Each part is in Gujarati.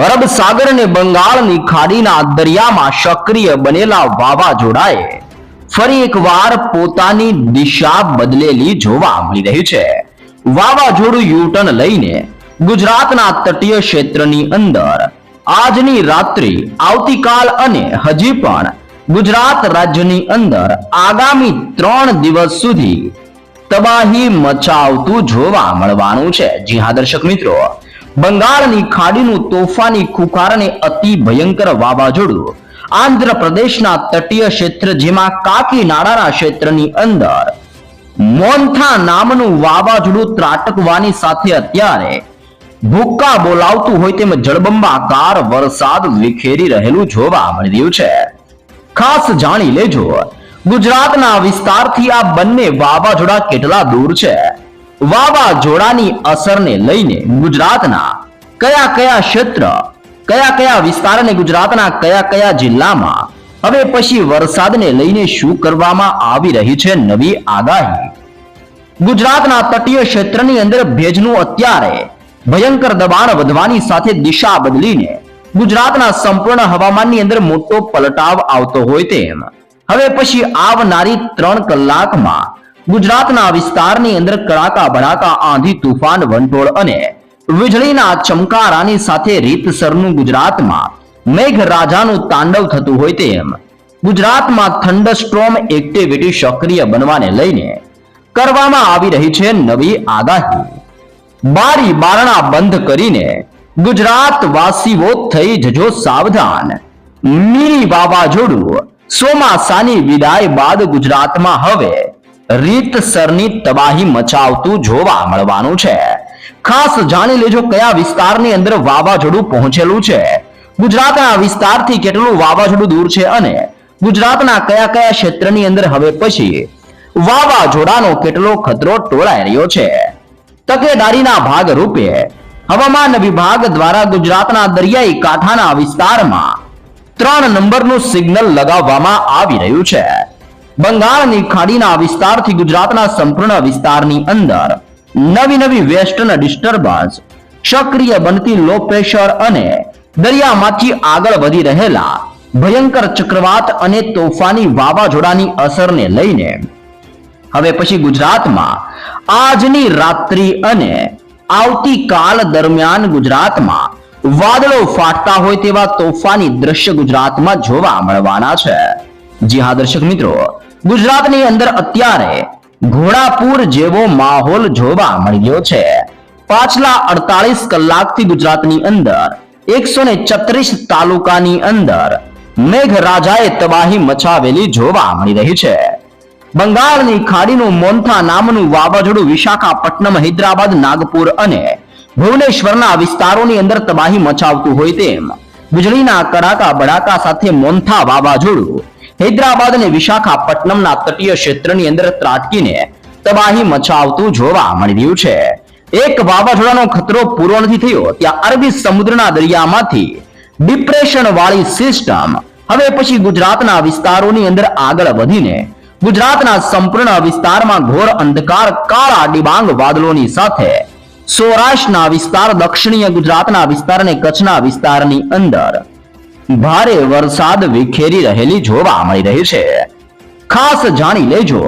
અરબ સાગર અને બંગાળની ખાડીના દરિયામાં સક્રિય બનેલા વાવાઝોડાએ ફરી એકવાર પોતાની દિશા બદલેલી જોવા મળી રહી છે. વાવાઝોડું યુટર્ન લઈને ગુજરાતના તટીય ક્ષેત્રની અંદર આજની રાત્રિ, આવતીકાલ અને હજી પણ ગુજરાત રાજ્યની અંદર આગામી ત્રણ દિવસ સુધી તબાહી મચાવતું જોવા મળવાનું છે. જી હા, દર્શક મિત્રો બંગાળની ખાડીનું તોફાની ખુખાર અતિ ભયંકર વાવાઝોડું. આંધ્રપ્રદેશના તટીય ક્ષેત્ર જેમાં કાકીનાડાના ક્ષેત્રની અંદર. મોન્થા નામનું વાવાઝોડું ત્રાટકવાની સાથે અત્યારે ભૂક્કા બોલાવતું હોય તેમ જળબંબાકાર વરસાદ વિખેરી રહેલું જોવા મળી રહ્યું છે. ખાસ જાણી લેજો, ગુજરાતના વિસ્તારથી આ બંને વાવાઝોડા કેટલા દૂર છે? વાવાઝોડાની અસરને લઈને ગુજરાતના કયા કયા ક્ષેત્ર, કયા કયા વિસ્તાર અને ગુજરાતના કયા કયા જિલ્લામાં હવે પછી વરસાદને લઈને શું કરવામાં આવી રહી છે નવી આગાહી? ગુજરાતના તટીય ક્ષેત્રની અંદર ભેજનું અત્યારે ભયંકર દબાણ વધવાની સાથે દિશા બદલીને ગુજરાતના સંપૂર્ણ હવામાનની અંદર મોટો પલટાવ આવતો હોય તેમ. હવે પછી આવનારી ત્રણ કલાકમાં ગુજરાતના વિસ્તારની અંદર કડાકા ભડાકા, આંધી તુફાન, વંટોળ અને વીજળીના ચમકારાની સાથે રીતસરનું ગુજરાતમાં મેઘરાજાનું તાંડવ થતું હોય તેમ ગુજરાતમાં થંડરસ્ટ્રોમ એક્ટિવિટી સક્રિય બનવાને લઈને કરવામાં આવી રહી છે નવી આગાહી. બારી બારણા બંધ કરીને ગુજરાત વાસીઓ થઈ જજો સાવધાન. મીની વાવાઝોડું ચોમાસાની વિદાય બાદ ગુજરાતમાં હવે રીતસરની તબાહી મચાવતું જોવા મળવાનું છે. ખાસ જાણી લેજો કયા વિસ્તારની અંદર વાવાઝોડું પહોંચેલું છે. ગુજરાતના વિસ્તારથી કેટલું વાવાઝોડું દૂર છે અને ગુજરાતના કયા કયા ક્ષેત્રની અંદર હવે પછી વાવાઝોડાનો કેટલો ખતરો ટોળાઈ રહ્યો છે. તકેદારીના ભાગ રૂપે હવામાન વિભાગ દ્વારા ગુજરાતના દરિયાઈ કાંઠાના વિસ્તારમાં ત્રણ નંબરનું સિગ્નલ લગાવવામાં આવી રહ્યું છે. બંગાળની ખાડીના વિસ્તારથી ગુજરાતના સંપૂર્ણ વિસ્તારની અંદર નવી નવી વેસ્ટર્ન ડિસ્ટર્બન્સ સક્રિય બનતી લો પ્રેશર અને દરિયામાંથી આગળ વધી રહેલા ભયંકર ચક્રવાત અને તોફાની વાવાઝોડાની અસરને લઈને. હવે પછી ગુજરાતમાં આજની રાત્રિ અને આવતીકાલ દરમિયાન ગુજરાતમાં વાદળો ફાટતા હોય તેવા તોફાની દ્રશ્ય ગુજરાતમાં જોવા મળવાના છે. જી હા, દર્શક મિત્રો ગુજરાતની અંદર અત્યારે ઘોડાપુર જેવો માહોલ જોવા મળ્યો છે. પાછલા અડતાલીસ કલાકથી ગુજરાતની અંદર એકસો ને છત્રીસ તાલુકાની અંદર મેઘરાજાએ તબાહી મચાવેલી જોવા મળી રહી છે. બંગાળની ખાડીનું મોન્થા નામનું વાવાઝોડું વિશાખાપટ્ટનમ, હૈદરાબાદ, નાગપુર અને ભુવનેશ્વરના વિસ્તારોની અંદર તબાહી મચાવતું હોય તેમ, વીજળીના કડાકા બડાકા સાથે મોન્થા વાવાઝોડું હૈદરાબાદ અને વિશાખાપટ્ટનમના તટીય ક્ષેત્રની અંદર ત્રાટકીને તબાહી મચાવતું જોવા મળી રહ્યું છે. એક વાવાઝોડાનો ખતરો પૂરો નથી થયો, ત્યાં અરબી સમુદ્રના દરિયામાંથી ડિપ્રેશન વાળી સિસ્ટમ. હવે પછી ગુજરાતના વિસ્તારોની અંદર આગળ વધીને ગુજરાતના સંપૂર્ણ વિસ્તારમાં ઘોર અંધકાર, કાળા ડિબાંગ વાદળોની સાથે સૌરાષ્ટ્રના વિસ્તાર, દક્ષિણીય ગુજરાતના વિસ્તાર અને કચ્છના વિસ્તારની અંદર ભારે વરસાદ વિખેરી રહેલી જોવા મળી રહી છે. ખાસ જાણી લેજો.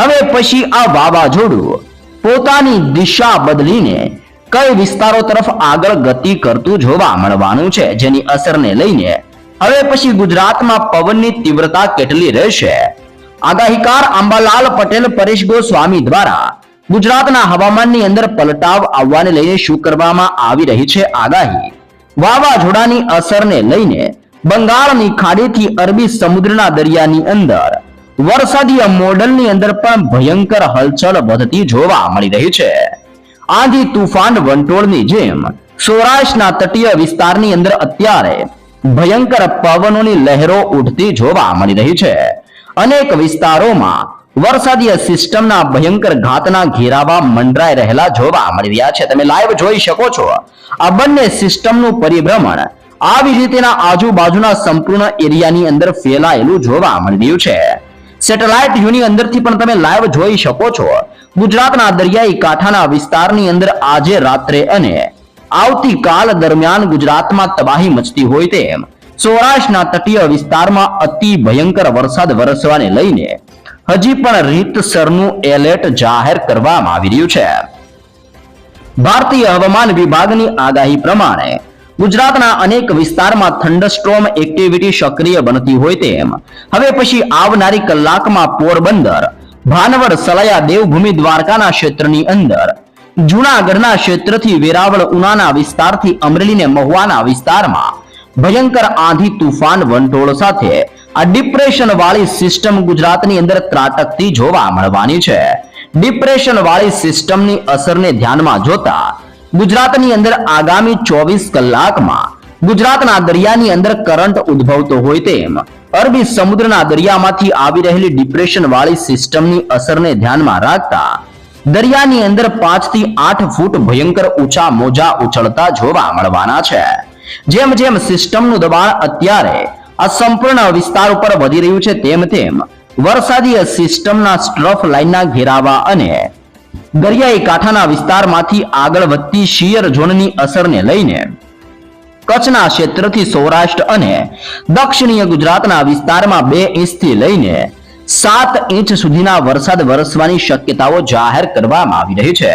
હવે પછી આ વાવાઝોડું પોતાની દિશા બદલીને કઈ વિસ્તારો તરફ આગળ ગતિ કરતું જોવા મળવાનું છે, જેની અસરને લઈને હવે પછી ગુજરાતમાં પવનની તીવ્રતા કેટલી રહેશે? આગાહીકાર અંબાલાલ પટેલ, પરેશ ગોસ્વામી દ્વારા ગુજરાતના હવામાનની અંદર પલટાવ આવવાને લઈને શું કરવામાં આવી રહી છે આગાહી? વાવાઝોડાની અસરને લઈને બંગાળની ખાડીથી અરબી સમુદ્રના દરિયાની અંદર. વરસાદીય મોડલની અંદર પણ ભયંકર હલચલ વધતી જોવા મળી રહી છે. આંધી તુફાન વંટોળની જેમ સૌરાષ્ટ્રના તટીય વિસ્તારની અંદર અત્યારે ભયંકર પવનોની લહેરો ઉઠતી જોવા મળી રહી છે. અનેક વિસ્તારોમાં વરસાદીય સિસ્ટમના ભયંકર ઘાતના ઘેરાવા મંડરાઈ રહેલા જોવા મળી રહ્યા છે. તમે લાઈવ જોઈ શકો છો. આ બંને સિસ્ટમનું પરિભ્રમણ આવી રીતેના આજુબાજુના સંપૂર્ણ એરિયાની અંદર ફેલાયેલું જોવા મળી છે. સેટેલાઇટ વ્યૂની અંદરથી પણ તમે લાઈવ જોઈ શકો છો. ગુજરાતના દરિયાઈ કાંઠાના વિસ્તારની અંદર આજે રાત્રે અને આવતીકાલ દરમિયાન ગુજરાતમાં તબાહી મચતી હોય તેમ સૌરાષ્ટ્રના તટીય વિસ્તારમાં અતિ ભયંકર વરસાદ વરસવાને લઈને હજી પણ રીતસરનું એલર્ટ જાહેર કરવામાં આવી રહ્યું છે. ભારતીય હવામાન વિભાગની આગાહી પ્રમાણે ગુજરાતના અનેક વિસ્તારમાં થંડરસ્ટ્રોમ એક્ટિવિટી સક્રિય બનતી હોય તેમ. હવે પછી આવનારી કલાકમાં પોરબંદર, ભાનવડ, સલાયા, દેવભૂમિ, દ્વારકાના ક્ષેત્રની અંદર. જૂનાગઢના ક્ષેત્રથી વેરાવળ, ઉનાના વિસ્તારથી અમરેલીને મહુવાના વિસ્તારમાં. ભયંકર આંધી તુફાન વંટોળ સાથે આ ડિપ્રેશન વાળી સિસ્ટમ ગુજરાતની અંદર ત્રાટકતી જોવા મળવાની છે. ડિપ્રેશન વાળી સિસ્ટમની અસરને ધ્યાનમાં જોતા ગુજરાતની અંદર આગામી ચોવીસ કલાકમાં ગુજરાતના દરિયાની અંદર કરંટ ઉદ્ભવતો હોય તેમ અરબી સમુદ્રના દરિયામાંથી આવી રહેલી ડિપ્રેશન વાળી સિસ્ટમની અસરને ધ્યાનમાં રાખતા દરિયાની અંદર પાંચથી આઠ ફૂટ ભયંકર ઊંચા મોજા ઉછળતા જોવા મળવાના છે. જેમ જેમ સિસ્ટમનું દબાણ અત્યારે આ સંપૂર્ણ વિસ્તાર ઉપર વધી રહ્યું છે, તેમ તેમ વરસાદી સિસ્ટમના સ્ટ્રફ લાઇનના ઘેરાવા અને દરિયાઈ કાંઠાના વિસ્તારમાંથી આગળ વધતી શિયર ઝોનની અસરને લઈને કચ્છના ક્ષેત્રથી સૌરાષ્ટ્ર અને દક્ષિણીય ગુજરાતના વિસ્તારમાં બે ઇંચથી લઈને સાત ઇંચ સુધીના વરસાદ વરસવાની શક્યતાઓ જાહેર કરવામાં આવી રહી છે.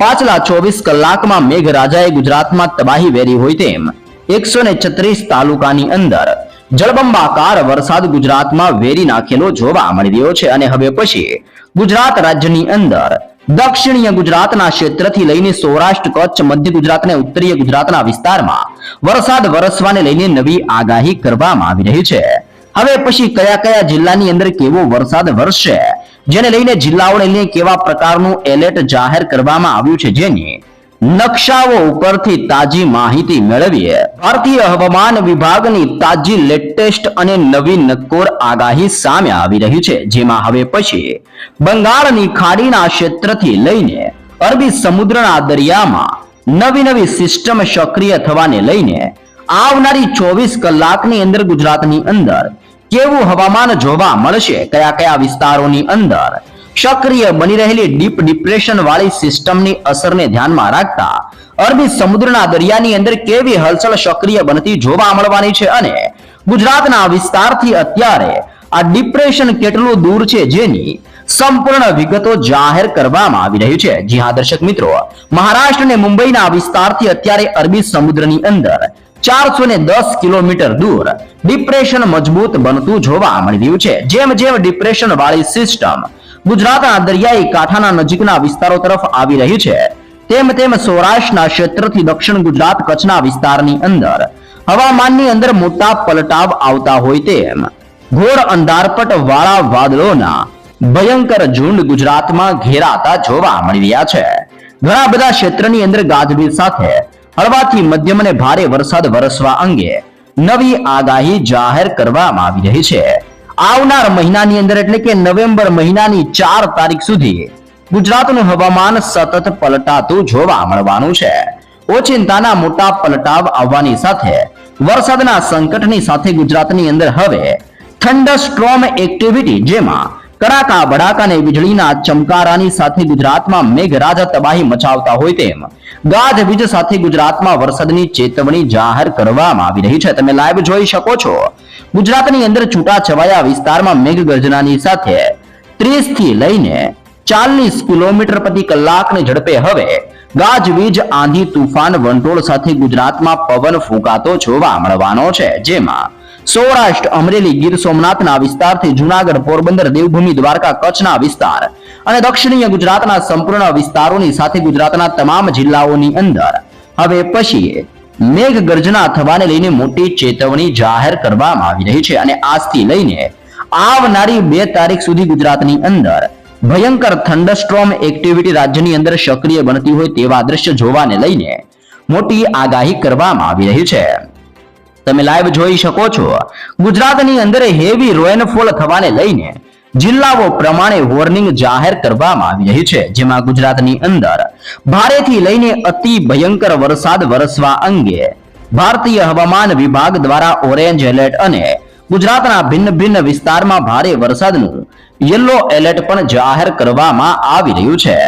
પાછલા ચોવીસ કલાકમાં મેઘરાજાએ ગુજરાતમાં તબાહી વેરી હોય તેમ એકસો ને છત્રીસ તાલુકાની અંદર જળબંબાકાર વરસાદ ગુજરાતમાં વેરી નાખેલો જોવા મળી રહ્યો છે અને હવે પછી ગુજરાત રાજ્યની અંદર દક્ષિણીય ગુજરાતના ક્ષેત્રથી લઈને સૌરાષ્ટ્ર, કચ્છ, મધ્ય ગુજરાત અને ઉત્તરીય ગુજરાતના વિસ્તારમાં વરસાદ વરસવાને લઈને નવી આગાહી કરવામાં આવી રહી છે. હવે પછી કયા કયા જિલ્લાની અંદર કેવો વરસાદ વરસશે? જેને લઈને જિલ્લાઓને લઈને કેવા પ્રકારનું એલર્ટ જાહેર કરવામાં આવ્યું છે જેની નકશાઓ ઉપરથી તાજી માહિતી મેળવીએ. ભારતીય હવામાન વિભાગની તાજી લેટેસ્ટ અને નવી નક્કોર આગાહી સામે આવી રહી છે, જેમાં હવે પછી બંગાળની ખાડીના ક્ષેત્રથી લઈને અરબી સમુદ્રના દરિયામાં નવી નવી સિસ્ટમ સક્રિય થવાને લઈને આવનારી ચોવીસ કલાકની અંદર ગુજરાતની અંદર કેવું હવામાન જોવા મળશે, કયા કયા વિસ્તારોની અંદર સક્રિય બની રહેલી ડીપ ડિપ્રેશન વાળી સિસ્ટમની અસરને ધ્યાનમાં રાખતા અરબી સમુદ્રના દરિયાની અંદર કેવી હલચલ સક્રિય બનતી જોવા મળવાની છે અને ગુજરાતના વિસ્તારથી અત્યારે આ ડિપ્રેશન કેટલું દૂર છે જેની સંપૂર્ણ વિગતો જાહેર કરવામાં આવી રહી છે. જી હા, દર્શક મિત્રો, મહારાષ્ટ્ર અને મુંબઈના વિસ્તારથી અત્યારે અરબી સમુદ્રની અંદર ચારસો ને દસ કિલોમીટર દૂર ડિપ્રેશન મજબૂત બનતું જોવા મળી રહ્યું છે. જેમ જેમ ડિપ્રેશન વાળી સિસ્ટમ ગુજરાતના દરિયાઈ કાંઠાના નજીકના વિસ્તારો તરફ આવી રહ્યું છે. તેમ તેમ સૌરાષ્ટ્રના ક્ષેત્રથી દક્ષિણ ગુજરાત કચ્છના વિસ્તારની અંદર હવામાનની અંદર મોટા પલટાવ આવતા હોય તેમ ઘોર અંધારપટ વાળા વાદળોના ભયંકર ઝુંડ ગુજરાતમાં ઘેરાતા જોવા મળી રહ્યા છે. ઘણા બધા ક્ષેત્રની અંદર ગાજવીજ સાથે હળવાથી મધ્યમ અને ભારે વરસાદ વરસવા અંગે નવી આગાહી જાહેર કરવામાં આવી રહી છે. આવનાર મહિનાની અંદર એટલે કે નવેમ્બર મહિનાની ચાર તારીખ સુધી ગુજરાતનું હવામાન સતત પલટાતું જોવા મળવાનું છે. ઓચિંતાના મોટા પલટાવ આવવાની સાથે વરસાદના સંકટની સાથે ગુજરાતની અંદર હવે થંડર સ્ટ્રોમ એક્ટિવિટી જેમાં કડાકા ભડાકા અને વીજળીના ચમકારાની સાથે ગુજરાતમાં મેઘરાજા તબાહી મચાવતા હોય તેમ. ગાજવીજ સાથે ગુજરાતમાં વરસાદની ચેતવણી જાહેર કરવામાં આવી રહી છે. તમે લાઈવ જોઈ શકો છો. ગુજરાતની અંદર છૂટા છવાયા વિસ્તારમાં મેઘગર્જનાની સાથે 30 થી લઈને ચાલીસ કિલોમીટર પ્રતિ કલાકની ઝડપે હવે ગાજવીજ આંધી, તુફાન, વંટોળ સાથે ગુજરાતમાં પવન ફૂંકાતો જોવા મળવાનો છે. જેમાં સૌરાષ્ટ્ર, અમરેલી, ગીર સોમનાથના વિસ્તારથી જુનાગઢ, પોરબંદર, દેવભૂમિ, દ્વારકા, કચ્છના વિસ્તાર અને દક્ષિણીય ગુજરાતના સંપૂર્ણ વિસ્તારોની સાથે ગુજરાતના તમામ જિલ્લાઓની અંદર. હવે પછી મેઘ ગર્જના થવાને લઈને મોટી ચેતવણી જાહેર કરવામાં આવી રહી છે અને આજથી લઈને આવનારી બે તારીખ સુધી ગુજરાતની અંદર ભયંકર થંડરસ્ટ્રોમ એક્ટિવિટી રાજ્યની અંદર સક્રિય બનતી હોય તેવા દ્રશ્ય જોવાને લઈને મોટી આગાહી કરવામાં આવી રહી છે. તમે લાઈવ જોઈ શકો છો. ગુજરાતની અંદર હેવી રેનફોલ થવાને લઈને જિલ્લાઓ પ્રમાણે વોર્નિંગ જાહેર કરવામાં આવી રહી છે. જેમાં ગુજરાતની અંદર ભારેથી લઈને અતિ ભયંકર વરસાદ વરસવા અંગે ભારતીય હવામાન વિભાગ દ્વારા ઓરેન્જ એલર્ટ અને ગુજરાતના ભિન્ન ભિન્ન વિસ્તારમાં ભારે વરસાદનું યલો એલર્ટ પણ જાહેર કરવામાં આવી રહ્યું છે.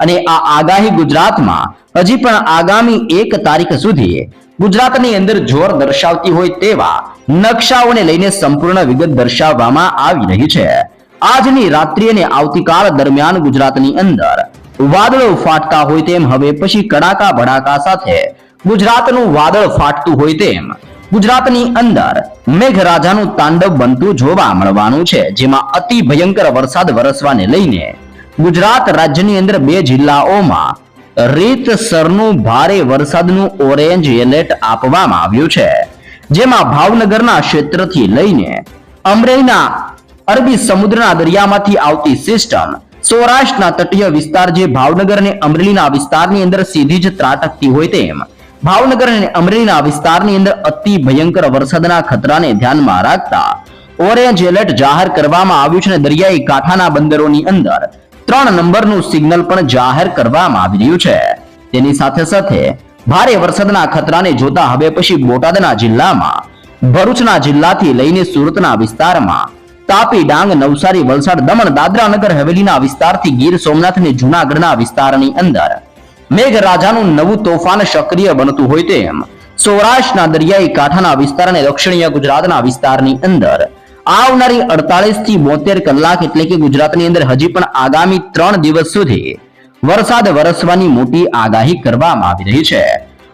અને આ આગાહી ગુજરાતમાં હજી પણ આગામી એક તારીખ સુધી ગુજરાતની અંદર જોર દર્શાવતી હોય તેવા નકશાઓને લઈને સંપૂર્ણ વિગત દર્શાવવામાં આવી રહી છે. આજની રાત્રિ અને આવતીકાલ દરમિયાન ગુજરાતની અંદર વાદળો ફાટતા હોય તેમ હવે પછી કડાકા ભડાકા સાથે ગુજરાતનું વાદળ ફાટતું હોય તેમ ગુજરાતની અંદર મેઘરાજાનું તાંડવ બનતું જોવા મળવાનું છે, જેમાં અતિ ભયંકર વરસાદ વરસવાને લઈને ગુજરાત રાજ્યની અંદર બે જિલ્લાઓમાં રીતસરનું ભારે વરસાદનું ઓરેન્જ એલર્ટ આપવામાં આવ્યું છે, જેમાં ભાવનગરના ક્ષેત્રથી લઈને અમરેલીના અરબી સમુદ્રના દરિયામાંથી આવતી સિસ્ટમ, સૌરાષ્ટ્રના તટીય વિસ્તાર જે ભાવનગર અને અમરેલીના વિસ્તારની અંદર સીધી જ ત્રાટકતી હોય તેમ, ભાવનગર અને અમરેલીના વિસ્તારની અંદર અતિ ભયંકર વરસાદના ખતરાને ધ્યાનમાં રાખતા ઓરેન્જ એલર્ટ જાહેર કરવામાં આવ્યું છે અને દરિયાઈ કાંઠાના બંદરોની અંદર ત્રણ નંબરનું સિગ્નલ પણ જાહેર કરવામાં આવી રહ્યું છે. તેની સાથે સાથે ભારે વરસાદના ખતરાને જોતા હવે પછી બોટાદના જિલ્લામાં, ભરૂચના જિલ્લાથી લઈને સુરતના વિસ્તારમાં, તાપી ડાંગ, નવસારી, વલસાડ, દમણ, દાદરા નગર, હવેલીના વિસ્તારથી ગીર સોમનાથ અને જુનાગઢના વિસ્તારની અંદર મેઘરાજાનું નવું તોફાન સક્રિય બનતું હોય તેમ સૌરાષ્ટ્રના દરિયાઈ કાંઠાના વિસ્તાર અને દક્ષિણીય ગુજરાતના વિસ્તારની અંદર આવનારી અડતાલીસથી બોતેર કલાક એટલે કે ગુજરાતની અંદર હજી પણ આગામી ત્રણ દિવસ સુધી વરસાદ વરસવાની મોટી આગાહી કરવામાં આવી રહી છે.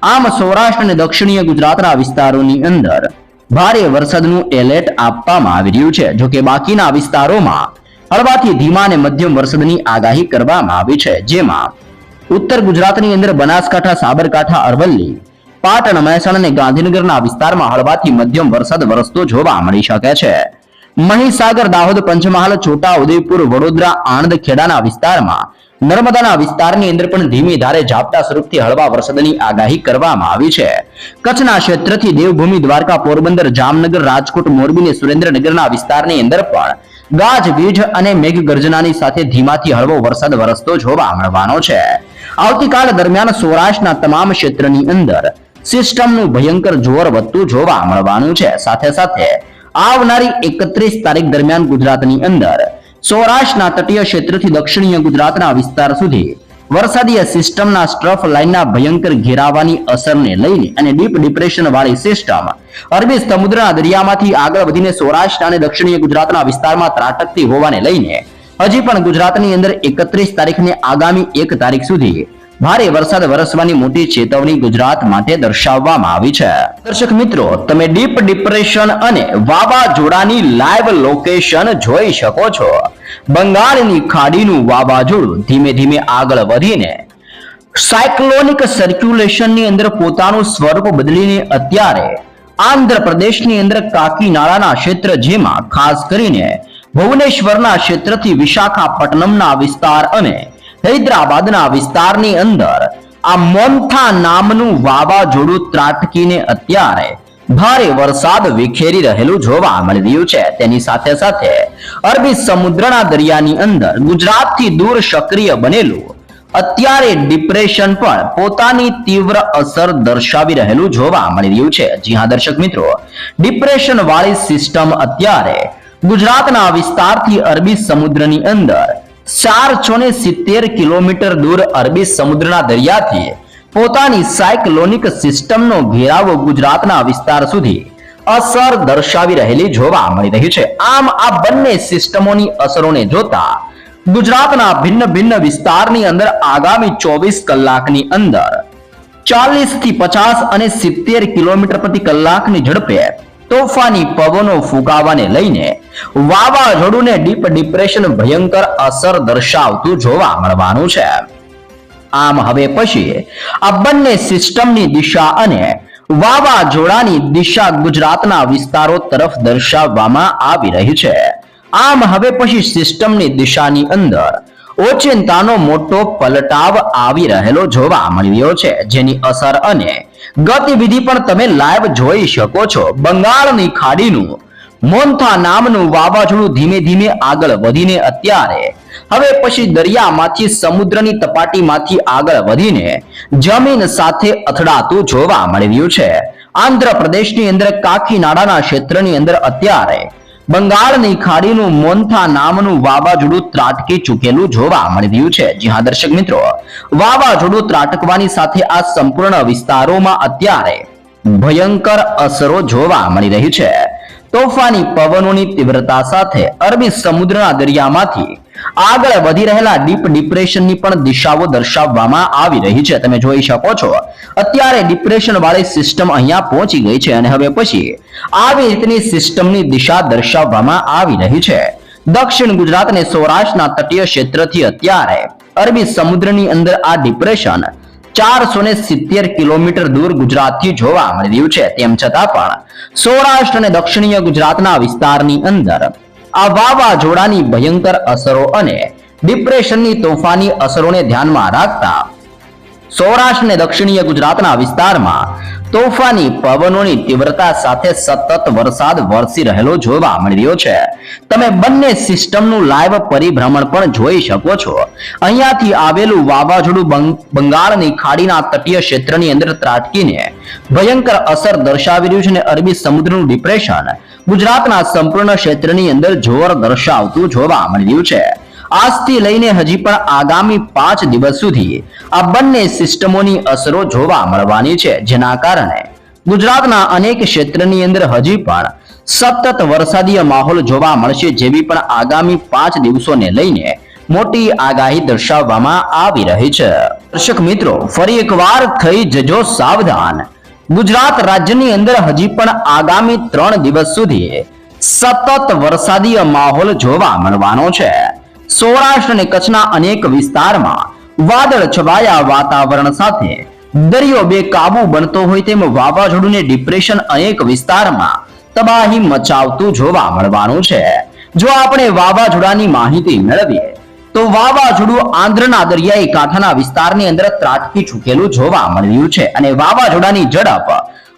આમ સૌરાષ્ટ્ર અને દક્ષિણીય ગુજરાતના વિસ્તારોની અંદર ભારે વરસાદનું એલર્ટ આપવામાં આવી રહ્યું છે. જો બાકીના વિસ્તારોમાં હળવાથી ધીમા અને મધ્યમ વરસાદની આગાહી કરવામાં આવી છે. જેમાં ઉત્તર ગુજરાતની અંદર બનાસકાંઠા, સાબરકાંઠા, અરવલ્લી, પાટણ, મહેસાણા અને ગાંધીનગરના વિસ્તારમાં હળવાથી મધ્યમ વરસાદ વરસતો જોવા મળી શકે છે. મહીસાગર, દાહોદ, પંચમહાલ, છોટા ઉદયપુર વડોદરા, આણંદ, ખેડાના વિસ્તારમાં નર્મદાના વિસ્તારની અંદર પણ ધીમી ધારે ઝાપટા સ્વરૂપથી હળવા વરસાદની આગાહી કરવામાં આવી છે. કચ્છના ક્ષેત્રથી દેવભૂમિ, દ્વારકા, પોરબંદર, જામનગર, રાજકોટ મોરબી અને સુરેન્દ્રનગરના વિસ્તારની અંદર પણ ગાજવીજ અને મેઘગર્જનાની સાથે ધીમાથી હળવો વરસાદ વરસતો જોવા મળવાનો છે. આવતીકાલ દરમિયાન સૌરાષ્ટ્રના તમામ ક્ષેત્રની અંદર સિસ્ટમનું ભયંકર જોર વધતું જોવા મળવાનું છે. સાથે સાથે આવનારી એકત્રીસ તારીખ દરમિયાન ગુજરાતની અંદર સૌરાષ્ટ્રના તટીય ક્ષેત્રથી દક્ષિણીય ગુજરાતના વિસ્તાર સુધી વરસાદીય સિસ્ટમના સ્ટ્રફ લાઇનના ભયંકર ઘેરાવાની અસરને લઈને અને ડીપ ડિપ્રેશન વાળી સિસ્ટમ અરબી સમુદ્રના દરિયામાંથી આગળ વધીને સૌરાષ્ટ્ર અને દક્ષિણીય ગુજરાતના વિસ્તારમાં ત્રાટકતી હોવાને લઈને હજી પણ ગુજરાતની અંદર એકત્રીસ તારીખને આગામી એક તારીખ સુધી ભારે વરસાદ વરસવાની મોટી ચેતવણી ગુજરાત માટે દર્શાવવામાં આવી છે. દર્શક મિત્રો, તમે ડીપ ડિપ્રેશન અને વાવાઝોડાની લાઈવ લોકેશન જોઈ શકો છો. બંગાળની ખાડીનું વાવાઝોડું ધીમે ધીમે આગળ વધીને સાયક્લોનિક સર્ક્યુલેશનની અંદર પોતાનું સ્વરૂપ બદલીને અત્યારે આંધ્રપ્રદેશની અંદર કાકીનાળાના ક્ષેત્ર જેમાં ખાસ કરીને ભુવનેશ્વરના ક્ષેત્રથી વિશાખાપટ્ટનમના વિસ્તાર અને હૈદરાબાદના વિસ્તારની અંદર આ મોન્થા નામનું વાવાઝોડું ત્રાટકીને અત્યારે ભારે વરસાદ વિખેરી રહેલું જોવા મળી રહ્યું છે. તેની સાથે સાથે અરબી સમુદ્રના દરિયાની અંદર ગુજરાતથી દૂર સક્રિય બનેલું અત્યારે ડિપ્રેશન પણ પોતાની તીવ્ર અસર દર્શાવી રહેલું જોવા મળી રહ્યું છે. જી હા, દર્શક મિત્રો ડિપ્રેશન વાળી સિસ્ટમ અત્યારે ગુજરાતના વિસ્તારથી અરબી સમુદ્રની અંદર કિલોમીટર દૂર અરબી સમુદ્રના દરિયાથી પોતાની સાયક્લોનિક સિસ્ટમનો ઘેરાવો ગુજરાતના વિસ્તાર સુધી અસર દર્શાવી રહેલી જોવા મળી રહી છે. આમ આ બંને સિસ્ટમોની અસરોને જોતા ગુજરાતના ભિન્ન ભિન્ન વિસ્તારની અંદર આગામી ચોવીસ કલાકની અંદર ચાલીસથી પચાસ અને સિત્તેર કિલોમીટર પ્રતિ કલાકની ઝડપે તોફાની પવનો ફૂંકાવાને લઈને વાવાઝોડુંને ડીપ ડિપ્રેશન ભયંકર અસર દર્શાવતું જોવા મળવાનું છે. આમ હવે પછી આ બંને સિસ્ટમની દિશા અને વાવાઝોડાની દિશા ગુજરાતના વિસ્તારો તરફ દર્શાવવામાં આવી રહી છે. આમ હવે પછી સિસ્ટમની દિશાની અંદર ઓચિંતાનો મોટો પલટાવ આવી રહેલો જોવા મળ્યો છે, જેની અસર અને ગતિવિધિ પણ તમે લાઈવ જોઈ શકો છો. બંગાળની ખાડીનું મોન્થા નામનું વાવાઝોડું ધીમે ધીમે આગળ વધીને અત્યારે હવે પછી દરિયામાંથી સમુદ્રની તપાટીમાંથી આગળ વધીને જમીન સાથે અથડાતું જોવા મળી રહ્યું છે. આંધ્રપ્રદેશની અંદર કાકીનાડાના ક્ષેત્રની અંદર અત્યારે બંગાળની ખાડીનું મોન્થા નામનું વાવાઝોડું ત્રાટકી ચૂકેલું જોવા મળી રહ્યું છે. જી હા, દર્શક મિત્રો, વાવાઝોડું ત્રાટકવાની સાથે આ સંપૂર્ણ વિસ્તારોમાં અત્યારે ભયંકર અસરો જોવા મળી રહી છે. તોફાની પવનોની તીવ્રતા સાથે અરબી સમુદ્રના દરિયામાંથી આગળ વધી રહેલા ડીપ ડિપ્રેશનની પણ દિશાઓ દર્શાવવામાં આવી રહી છે. તમે જોઈ શકો છો, અત્યારે ડિપ્રેશન વાળી સિસ્ટમ અહીંયા પહોંચી ગઈ છે અને હવે પછી આવી રીતની સિસ્ટમની દિશા દર્શાવવામાં આવી રહી છે. દક્ષિણ ગુજરાત અને સૌરાષ્ટ્રના તટીય ક્ષેત્રથી અત્યારે અરબી સમુદ્રની અંદર આ ડિપ્રેશન ચારસો ને સિત્તેર કિલોમીટર દૂર ગુજરાતથી જોવા મળી રહ્યું છે. તેમ છતાં પણ સૌરાષ્ટ્ર અને દક્ષિણીય ગુજરાતના વિસ્તારની અંદર આ વાવાઝોડાની ભયંકર અસરો અને ડિપ્રેશનની તોફાની અસરોને ધ્યાનમાં રાખતા સૌરાષ્ટ્ર અને દક્ષિણીય ગુજરાતના વિસ્તારમાં તોફાની પવનોની તીવ્રતા સાથે સતત વરસાદ વરસી રહેલો જોવા મળી રહ્યો છે. તમે બંને સિસ્ટમનું લાઈવ પરિભ્રમણ પણ જોઈ શકો છો. અહીંયાથી આવેલું વાવાઝોડું બંગાળની ખાડીના તટીય ક્ષેત્રની અંદર ત્રાટકીને ભયંકર અસર દર્શાવી રહ્યું છે અને અરબી સમુદ્રનું ડિપ્રેશન ગુજરાતના સંપૂર્ણ ક્ષેત્રની અંદર જોર દર્શાવતું જોવા મળી રહ્યું છે. આજથી લઈને હજી પણ આગામી પાંચ દિવસ સુધી આ બંને સિસ્ટમોની અસરો જોવા મળવાની છે, જેના કારણે ગુજરાતના અનેક ક્ષેત્રની અંદર હજી પણ સતત વરસાદીય માહોલ જોવા મળશે જેવી પણ આગામી પાંચ દિવસોને લઈને મોટી આગાહી દર્શાવવામાં આવી રહી છે. દર્શક મિત્રો, ફરી એકવાર થઈ જજો સાવધાન. ગુજરાત રાજ્યની અંદર હજી પણ આગામી ત્રણ દિવસ સુધી સતત વરસાદીય માહોલ જોવા મળવાનો છે. સૌરાષ્ટ્ર અને કચ્છના અનેક વિસ્તારમાં વાદળ છવાયા વાતાવરણ સાથે. દરિયો બે કાબુ બનતો હોય તેમ વાવાઝોડું ડિપ્રેશન અનેક વિસ્તારમાં તબાહી મચાવતું જોવા મળવાનું છે. જો આપણે વાવાઝોડાની માહિતી મેળવીએ, તો વાવાઝોડું આંધ્રના દરિયાઈ કાંઠાના વિસ્તારની અંદર ત્રાટકી ચૂકેલું જોવા મળ્યું છે અને વાવાઝોડાની ઝડપ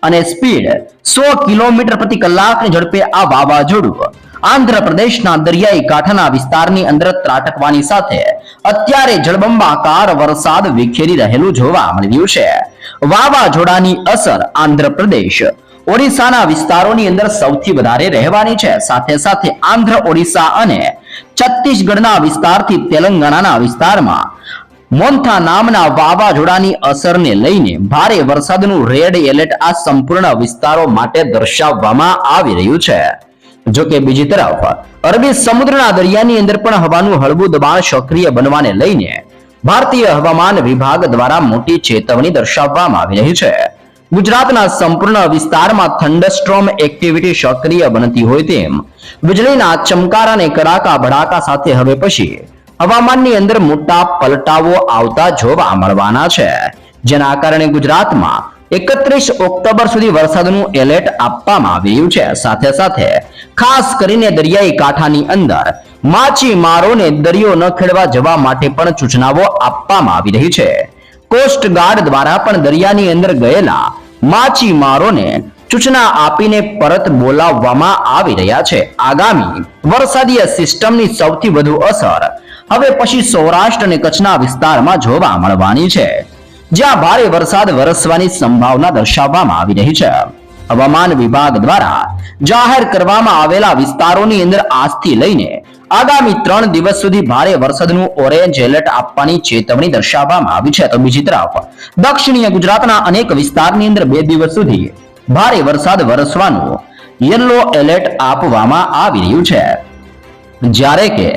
અને સ્પીડ સો કિલોમીટર પ્રતિ કલાકની ઝડપે આ વાવાઝોડું આંધ્રપ્રદેશના દરિયાઈ કાંઠાના વિસ્તારની અંદર ત્રાટકવાની સાથે અત્યારે જળબંબાકાર વરસાદ વિખેરી રહેલું જોવા મળી રહ્યું છે. વાવાઝોડાની અસર આંધ્રપ્રદેશ. ઓડિશાના વિસ્તારોની અંદર સૌથી વધારે રહેવાની છે. સાથે સાથે આંધ્ર ઓડિશા અને છત્તીસગઢના વિસ્તારથી તેલંગાણાના વિસ્તારમાં મોન્થા નામના વાવાઝોડાની અસરને લઈને ભારે વરસાદનું રેડ એલર્ટ આ સંપૂર્ણ વિસ્તારો માટે દર્શાવવામાં આવી રહ્યું છે. જો બીજી તરફ, અરબી સમુદ્રના દરિયાની અંદર પણ હવાનું હળવું દબાણ સક્રિય બનવાને લઈને ભારતીય હવામાન વિભાગ દ્વારા મોટી ચેતવણી દર્શાવવામાં આવી રહી છે. ગુજરાતના સંપૂર્ણ વિસ્તારમાં થંડરસ્ટ્રોમ એક્ટિવિટી સક્રિય બનતી હોય તેમ, વીજળીના ચમકારા અને કડાકા ભડાકા સાથે હવે પછી હવામાનની અંદર મોટા પલટાવો આવતા જોવા મળવાના છે. જેના કારણે ગુજરાતમાં એકત્રીસ ઓક્ટોબર સુધી વરસાદનું એલર્ટ આપવામાં આવ્યું છે. સાથે સાથે ખાસ કરીને દરિયાઈ કાંઠાની અંદર માછીમારોને દરિયો ન ખેડવા જવા માટે પણ સૂચનાઓ આપવામાં આવી રહી છે. કોસ્ટ દ્વારા પણ દરિયાની અંદર ગયેલા માછીમારોને સૂચના આપીને પરત બોલાવવામાં આવી રહ્યા છે. આગામી વરસાદીય સિસ્ટમની સૌથી વધુ અસર હવે પછી સૌરાષ્ટ્ર અને કચ્છના વિસ્તારમાં જોવા મળવાની છે. જ્યાં ભારે વરસાદ વરસવાની સંભાવના દર્શાવવામાં આવી રહી છે. હવામાન વિભાગ દ્વારા જાહેર કરવામાં આવેલા વિસ્તારોની અંદર આજથી લઈને આગામી ત્રણ દિવસ સુધી ભારે વરસાદનું ઓરેન્જ એલર્ટ આપવાની ચેતવણી દર્શાવવામાં આવી છે. તો બીજી તરફ, દક્ષિણીય ગુજરાતના અનેક વિસ્તારની અંદર બે દિવસ સુધી ભારે વરસાદ વરસવાનું યલો એલર્ટ આપવામાં આવી રહ્યું છે. જ્યારે કે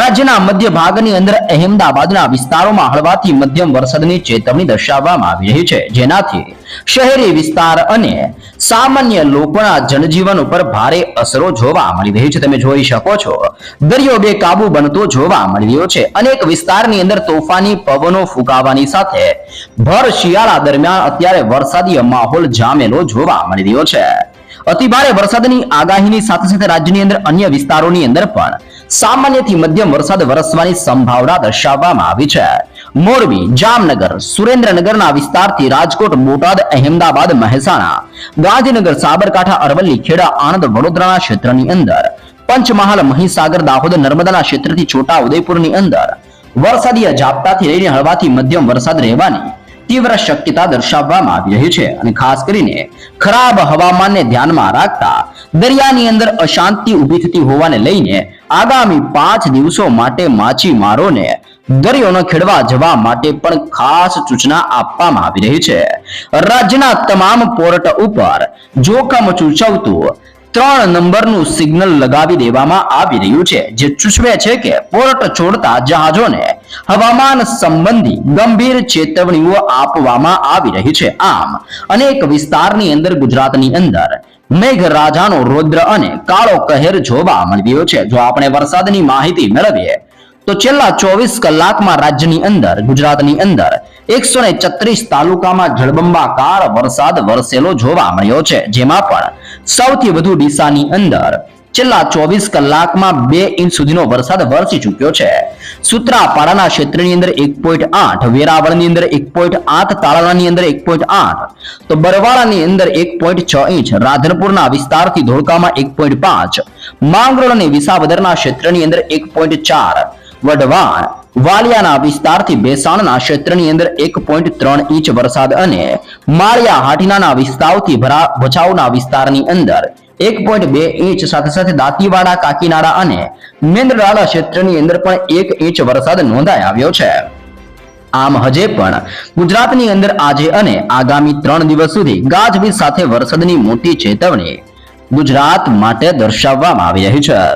રાજ્યના મધ્ય ભાગની અંદર અહેમદાબાદના વિસ્તારોમાં હળવાથી મધ્યમ વરસાદની ચેતવણી દર્શાવવામાં આવી રહી છે. જેનાથી શહેરી વિસ્તાર અને સામાન્ય લોકોના જનજીવન ઉપર ભારે અસરો જોવા મળી રહી છે. તમે જોઈ શકો છો, દરિયો બે કાબુ બનતો જોવા મળી રહ્યો છે. અનેક વિસ્તારની અંદર તોફાની પવનો ફૂંકાવાની સાથે ભર શિયાળા દરમિયાન અત્યારે વરસાદી માહોલ જામેલો જોવા મળી રહ્યો છે. અતિ ભારે વરસાદની આગાહીની સાથે સાથે રાજ્યની અંદર અન્ય વિસ્તારોની અંદર પણ સામાન્યથી મધ્યમ વરસાદ વરસવાની સંભાવના દર્શાવવામાં આવી છે. મોરબી, જામનગર, સુરેન્દ્રનગરના વિસ્તારથી રાજકોટ, બોટાદ, અહેમદાબાદ, મહેસાણા, ગાંધીનગર, સાબરકાંઠા, અરવલ્લી, ખેડા, આણંદ, વડોદરાના ક્ષેત્રની અંદર, પંચમહાલ, મહીસાગર, દાહોદ, નર્મદાના ક્ષેત્રથી છોટા ઉદયપુરની અંદર વરસાદી ઝાપટાથી લઈને હળવાથી મધ્યમ વરસાદ રહેવાની તીવ્ર શક્યતા દર્શાવવામાં આવી રહી છે અને ખાસ કરીને ખરાબ હવામાનને ધ્યાનમાં રાખતા દરિયાની અંદર અશાંતિ ઊભી થતી હોવાને લઈને આગામી પાંચ દિવસો માટે માછીમારોને દરિયો ન ખેડવા જવા માટે પણ ખાસ સૂચના આપવામાં આવી રહી છે. રાજ્યના તમામ પોર્ટ ઉપર જોખમ સૂચવતું ત્રણ નંબરનું સિગ્નલ લગાવી દેવામાં આવી રહ્યું છે, જે સૂચવે છે કે પોર્ટ છોડતા જહાજોને હવામાન સંબંધી ગંભીર ચેતવણીઓ આપવામાં આવી રહી છે. આમ, અનેક વિસ્તારની અંદર ગુજરાતની અંદર મેઘરાજાનો રૌદ્ર અને કાળો કહેર જોવા મળ્યો છે. જો આપણે વરસાદની માહિતી મેળવીએ તો છેલ્લા ચોવીસ કલાકમાં રાજ્યની અંદર, ગુજરાતની અંદર એકસો ને છત્રીસ તાલુકામાં જળબંબાકાર વરસાદ વરસેલો જોવા મળ્યો છે. જેમાં પણ સૌથી વધુ ડીસાની અંદર છેલ્લા ચોવીસ કલાકમાં બે ઇંચ સુધીનો વરસાદ વરસી ચૂક્યો છે. સુત્રાપાડાના ક્ષેત્રની અંદર એક પોઈન્ટ આઠ, વેરાવળની અંદર એક પોઈન્ટ આઠ, તાલાલાની અંદર એક પોઈન્ટ આઠ, તો બરવાળાની અંદર એક પોઈન્ટ છ ઇંચ, રાધનપુરના વિસ્તારથી ધોળકામાં એક પોઈન્ટ પાંચ માંગરોળ અને વિસાવદરના ક્ષેત્રની અંદર એક પોઈન્ટ ચાર વઢવાણ વાલિયાના વિસ્તારથી ભેસાણના ક્ષેત્રની અંદર એક પોઈન્ટ ત્રણ ઇંચ વરસાદ અને માળિયા હાટીનાના વિસ્તારથી ભચાઉના વિસ્તારની અંદર એક પોઈન્ટ બે ઇંચ સાથે સાથે દાંતીવાડા, કાકીનાડા અને મેંદરડાના ક્ષેત્રની અંદર પણ એક ઇંચ વરસાદ નોંધાઈ આવ્યો છે. આમ હજે પણ ગુજરાતની અંદર આજે અને આગામી ત્રણ દિવસ સુધી ગાજવીજ સાથે વરસાદની મોટી ચેતવણી ગુજરાત માટે દર્શાવવામાં આવી રહી છે.